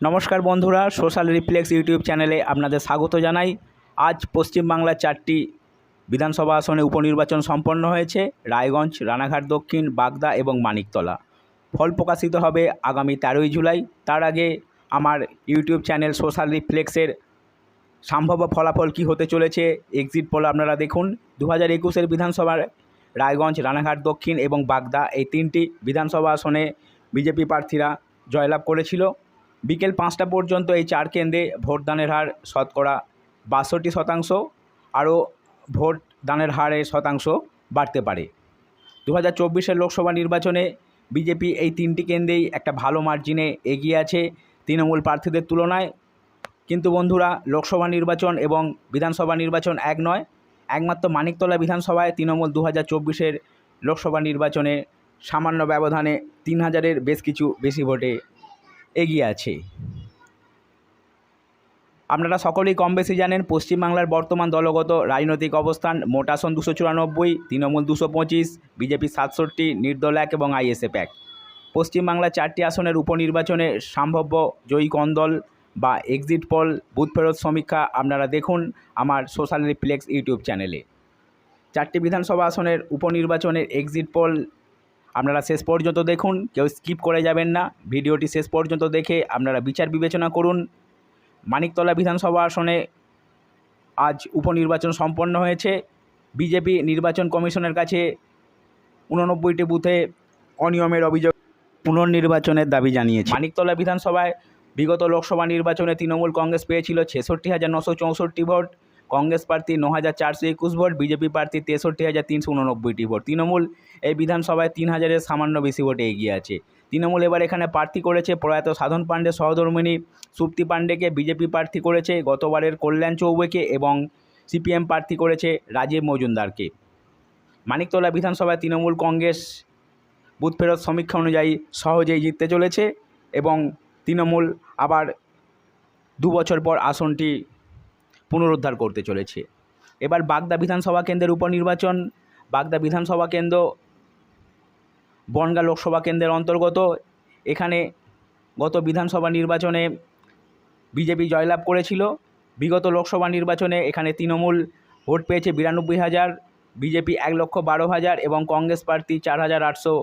নমস্কার বন্ধুরা, social reflex YouTube চ্যানেলে আপনাদের স্বাগত জানাই। আজ পশ্চিমবাংলার চারটি বিধানসভা আসনে উপনির্বাচন সম্পন্ন হয়েছে। রায়গঞ্জ, রানাঘাট দক্ষিণ, বাগদা এবং মানিকতলা। ফল প্রকাশিত হবে আগামী তেরোই জুলাই। তার আগে আমার ইউটিউব চ্যানেল সোশ্যাল রিফ্লেক্সের সম্ভাব্য ফলাফল কী হতে চলেছে এক্সিট পোল আপনারা দেখুন। দু হাজার একুশের বিধানসভার রায়গঞ্জ, রানাঘাট দক্ষিণ এবং বাগদা এই তিনটি বিধানসভা আসনে বিজেপি প্রার্থীরা জয়লাভ করেছিল। বিকেল পাঁচটা পর্যন্ত এই চার কেন্দ্রে ভোটদানের হার শতকরা বাষট্টি শতাংশ আরও ভোট দানের হারের শতাংশ বাড়তে পারে। দু হাজার চব্বিশের লোকসভা নির্বাচনে বিজেপি এই তিনটি কেন্দ্রেই একটা ভালো মার্জিনে এগিয়ে আছে তৃণমূল প্রার্থীদের তুলনায়। কিন্তু বন্ধুরা, লোকসভা নির্বাচন এবং বিধানসভা নির্বাচন এক নয়, একমাত্র মানিকতলা বিধানসভায় তৃণমূল দু হাজার চব্বিশের লোকসভা নির্বাচনে সামান্য ব্যবধানে তিন হাজারের বেশ কিছু বেশি ভোটে এগিয়ে আছে। আপনারা সকলেই কম বেশি জানেন, পশ্চিমবাংলার বর্তমান দলগত রাজনৈতিক অবস্থান। মোট আসন দুশো চুরানব্বই, তৃণমূল দুশো পঁচিশ, বিজেপি সাতষট্টি, নির্দল এক এবং আইএসএফ এক। পশ্চিমবাংলার চারটি আসনের উপনির্বাচনে সম্ভাব্য জয়ী কন্দল বা এক্সিট পল বুথ ফেরত সমীক্ষা আপনারা দেখুন আমার সোশ্যাল রিফ্লেক্স ইউটিউব চ্যানেলে চারটি বিধানসভা আসনের উপনির্বাচনের এক্সিট পোল আপনারা শেষ পর্যন্ত দেখুন, কেউ স্কিপ করে যাবেন না। ভিডিওটি শেষ পর্যন্ত দেখে আপনারা বিচার বিবেচনা করুন। মানিকতলা বিধানসভা আসনে আজ উপনির্বাচন সম্পন্ন হয়েছে। বিজেপি নির্বাচন কমিশনের কাছে উননব্বইটি বুথে অনিয়মের অভিযোগ পুনর্নির্বাচনের দাবি জানিয়েছে। মানিকতলা বিধানসভায় বিগত লোকসভা নির্বাচনে তৃণমূল কংগ্রেস পেয়েছিল ছেষট্টি হাজার নশো চৌষট্টি ভোট। কংগ্রেস প্রার্থী ন হাজার চারশো একুশ ভোট, বিজেপি প্রার্থী তেষট্টি হাজার তিনশো উননব্বইটি ভোট। তৃণমূল এই বিধানসভায় তিন হাজারের সামান্য বেশি ভোটে এগিয়ে আছে। তৃণমূল এবার এখানে প্রার্থী করেছে প্রয়াত সাধন পাণ্ডে, সহধর্মিনী সুপ্তি পাণ্ডেকে, বিজেপি প্রার্থী করেছে গতবারের কল্যাণ চৌবেকে এবং সিপিএম প্রার্থী করেছে রাজীব মজুমদারকে। মানিকতলা বিধানসভায় তৃণমূল কংগ্রেস বুথ ফেরত সমীক্ষা অনুযায়ী সহজেই জিততে চলেছে এবং তৃণমূল আবার দু বছর পর আসনটি পুনরুদ্ধার করতে চলেছে। এবার বাগদা বিধানসভা কেন্দ্রের উপনির্বাচন। বাগদা বিধানসভা কেন্দ্র বনগা লোকসভা কেন্দ্রের অন্তর্গত। এখানে গত বিধানসভা নির্বাচনে বিজেপি জয়লাভ করেছিল। বিগত লোকসভা নির্বাচনে এখানে তৃণমূল ভোট পেয়েছে বিরানব্বই হাজার, বিজেপি এক লক্ষ বারো হাজার এবং কংগ্রেস প্রার্থী চার হাজার আটশো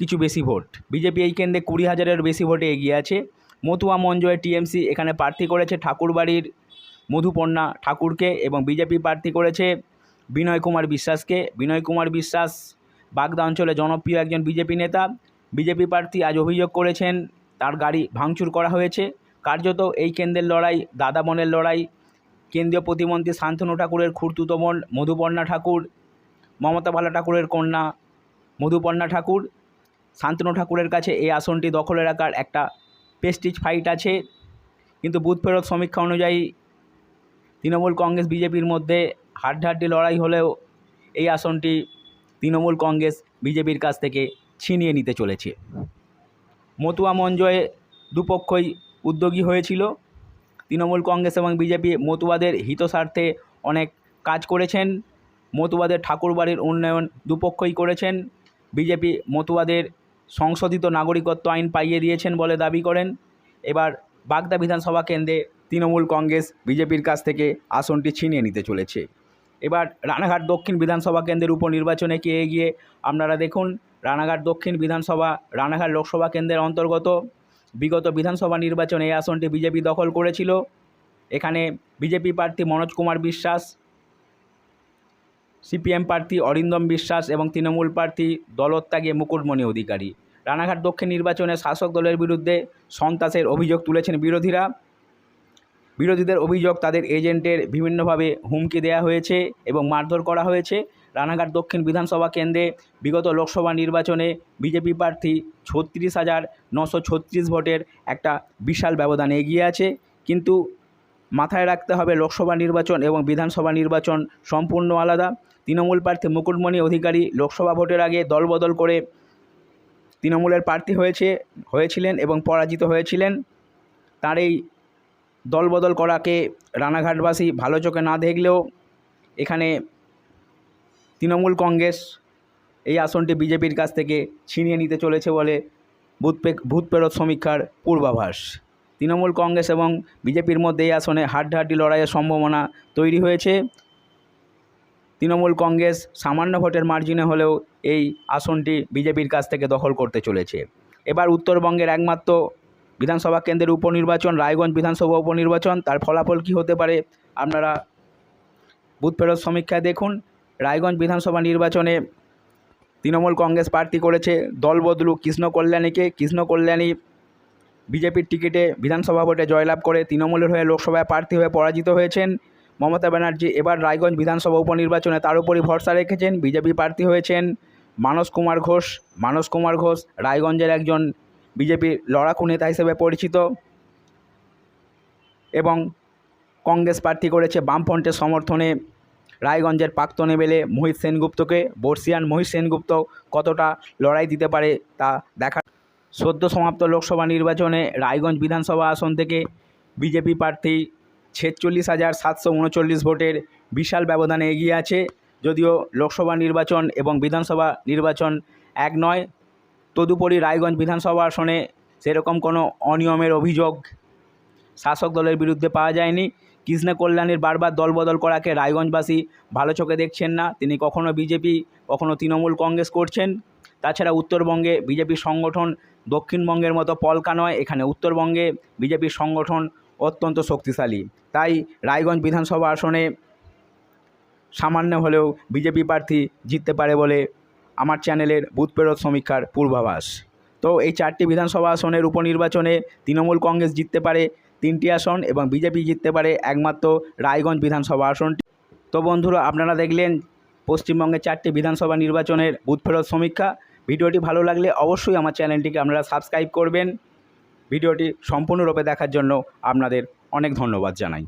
কিছু বেশি ভোট। বিজেপি এই কেন্দ্রে কুড়ি হাজারের বেশি ভোটে এগিয়ে আছে। মতুয়া মঞ্জয় টিএমসি এখানে প্রার্থী করেছে ঠাকুরবাড়ির মধুপর্ণা ঠাকুরকে এবং বিজেপি প্রার্থী করেছে বিনয় কুমার বিশ্বাসকে। বিনয় কুমার বিশ্বাস বাগদা অঞ্চলে জনপ্রিয় একজন বিজেপি নেতা। বিজেপি প্রার্থী আজ অভিযোগ করেছেন তার গাড়ি ভাঙচুর করা হয়েছে। কার্যত এই কেন্দ্রের লড়াই, দাদা বোনের লড়াই, কেন্দ্রীয় প্রতিমন্ত্রী শান্তনু ঠাকুরের খুর্তুতো বোন মধুপর্ণা ঠাকুর, মমতা বালা ঠাকুরের কন্যা মধুপর্ণা ঠাকুর। শান্তনু ঠাকুরের কাছে এই আসনটি দখলে রাখার একটা পেস্টিজ ফাইট আছে। কিন্তু বুথ ফেরত সমীক্ষা অনুযায়ী তৃণমূল কংগ্রেস বিজেপির মধ্যে হাড্ডাহাড্ডি লড়াই হলেও এই আসনটি তৃণমূল কংগ্রেস বিজেপির কাছ থেকে ছিনিয়ে নিতে চলেছে। মতুয়া মঞ্জয়ে দুপক্ষই উদ্যোগী হয়েছিল। তৃণমূল কংগ্রেস এবং বিজেপি মতুয়াদের হিতস্বার্থে অনেক কাজ করেছেন। মতুয়াদের ঠাকুরবাড়ির উন্নয়ন দুপক্ষই করেছেন। বিজেপি মতুয়াদের সংশোধিত নাগরিকত্ব আইন পাইয়ে দিয়েছেন বলে দাবি করেন। এবার বাগদা বিধানসভা কেন্দ্রে তৃণমূল কংগ্রেস বিজেপির কাছ থেকে আসনটি ছিনিয়ে নিতে চলেছে। এবার রানাঘাট দক্ষিণ বিধানসভা কেন্দ্রের উপনির্বাচনে কে এগিয়ে আপনারা দেখুন, রানাঘাট দক্ষিণ বিধানসভা, রানাঘাট লোকসভা কেন্দ্রের অন্তর্গত বিগত বিধানসভা নির্বাচনে এই আসনটি বিজেপি দখল করেছিল। এখানে বিজেপি প্রার্থী মনোজ কুমার বিশ্বাস সিপিএম প্রার্থী অরিন্দম বিশ্বাস এবং তৃণমূল প্রার্থী দলত্যাগে মুকুটমণি অধিকারী। রানাঘাট দক্ষিণ নির্বাচনে শাসক দলের বিরুদ্ধে সন্ত্রাসের অভিযোগ তুলেছেন বিরোধীরা। বিরোধীদের অভিযোগ তাদের এজেন্টের বিভিন্নভাবে হুমকি দেওয়া হয়েছে এবং মারধর করা হয়েছে। রানাঘাট দক্ষিণ বিধানসভা কেন্দ্রে বিগত লোকসভা নির্বাচনে বিজেপি প্রার্থী ছত্রিশ হাজার নশো ছত্রিশ ভোটের একটা বিশাল ব্যবধান এগিয়ে আছে। কিন্তু মাথায় রাখতে হবে লোকসভা নির্বাচন এবং বিধানসভা নির্বাচন সম্পূর্ণ আলাদা। তৃণমূল প্রার্থী মুকুটমণি অধিকারী লোকসভা ভোটের আগে দলবদল করে তৃণমূলের প্রার্থী হয়েছে, হয়েছিলেন এবং পরাজিত হয়েছিলেন। তার এই দলবদল করাকে রানাঘাটবাসী ভালো চোখে না দেখলেও এখানে তৃণমূল কংগ্রেস এই আসনটি বিজেপির কাছ থেকে ছিনিয়ে নিতে চলেছে বলে বুথ পে- বুথ ফেরত সমীক্ষার পূর্বাভাস। তৃণমূল কংগ্রেস এবং বিজেপির মধ্যে এই আসনে হাড্ডাহাড্ডি লড়াইয়ের সম্ভাবনা তৈরি হয়েছে। তৃণমূল কংগ্রেস সামান্য ভোটের মার্জিনে হলেও এই আসনটি বিজেপির কাছ থেকে দখল করতে চলেছে। এবার উত্তরবঙ্গের একমাত্র বিধানসভা কেন্দ্রের উপনির্বাচন, রায়গঞ্জ বিধানসভা উপনির্বাচন, তার ফলাফল কী হতে পারে আপনারা বুথ ফেরত সমীক্ষায় দেখুন। রায়গঞ্জ বিধানসভা নির্বাচনে তৃণমূল কংগ্রেস প্রার্থী করেছে দলবদলু কৃষ্ণ কল্যাণীকে। কৃষ্ণ কল্যাণী বিজেপির টিকিটে বিধানসভা ভোটে জয়লাভ করে তৃণমূলের হয়ে লোকসভায় প্রার্থী হয়ে পরাজিত হয়েছেন। মমতা ব্যানার্জি এবার রায়গঞ্জ বিধানসভা উপনির্বাচনে তার উপরই ভরসা রেখেছেন। বিজেপি প্রার্থী হয়েছেন মানস কুমার ঘোষ। মানস কুমার ঘোষ রায়গঞ্জের একজন বিজেপির লড়াকু নেতা হিসেবে পরিচিত এবং কংগ্রেস প্রার্থী করেছে বামফ্রন্টের সমর্থনে রায়গঞ্জের প্রাক্তন এমএলএ মোহিত সেনগুপ্তকে। বর্ষিয়ান মোহিত সেনগুপ্ত কতটা লড়াই দিতে পারে তা দেখা সদ্য সমাপ্ত লোকসভা নির্বাচনে রায়গঞ্জ বিধানসভা আসন থেকে বিজেপি প্রার্থী ছেচল্লিশ হাজার সাতশো উনচল্লিশ ভোটের বিশাল ব্যবধানে এগিয়ে আছে। যদিও লোকসভা নির্বাচন এবং বিধানসভা নির্বাচন এক নয়, তদুপরি রায়গঞ্জ বিধানসভা আসনে সেরকম কোনো অনিয়মের অভিযোগ শাসক দলের বিরুদ্ধে পাওয়া যায়নি। কৃষ্ণ কল্যাণীর বারবার দলবদল করাকে রায়গঞ্জবাসী ভালো চোখে দেখছেন না। তিনি কখনো বিজেপি, কখনো তৃণমূল কংগ্রেস করছেন। তাছাড়া উত্তরবঙ্গে বিজেপির সংগঠন দক্ষিণবঙ্গের মতো পলকা নয়, এখানে উত্তরবঙ্গে বিজেপির সংগঠন অত্যন্ত শক্তিশালী। তাই রায়গঞ্জ বিধানসভা আসনে সামান্য হলেও বিজেপি প্রার্থী জিততে পারে বলে আমার চ্যানেলের বুথ সমীক্ষার পূর্বাভাস। তো এই চারটি বিধানসভা আসনের উপনির্বাচনে তৃণমূল কংগ্রেস জিততে পারে, তিনটি আসন এবং বিজেপি জিততে পারে একমাত্র রায়গঞ্জ বিধানসভা আসনটি। তো বন্ধুরা, আপনারা দেখলেন পশ্চিমবঙ্গের চারটি বিধানসভা নির্বাচনের বুথ ফেরত সমীক্ষা। ভিডিওটি ভালো লাগলে অবশ্যই আমার চ্যানেলটিকে আপনারা সাবস্ক্রাইব করবেন। ভিডিওটি সম্পূর্ণরূপে দেখার জন্য আপনাদের অনেক ধন্যবাদ জানাই।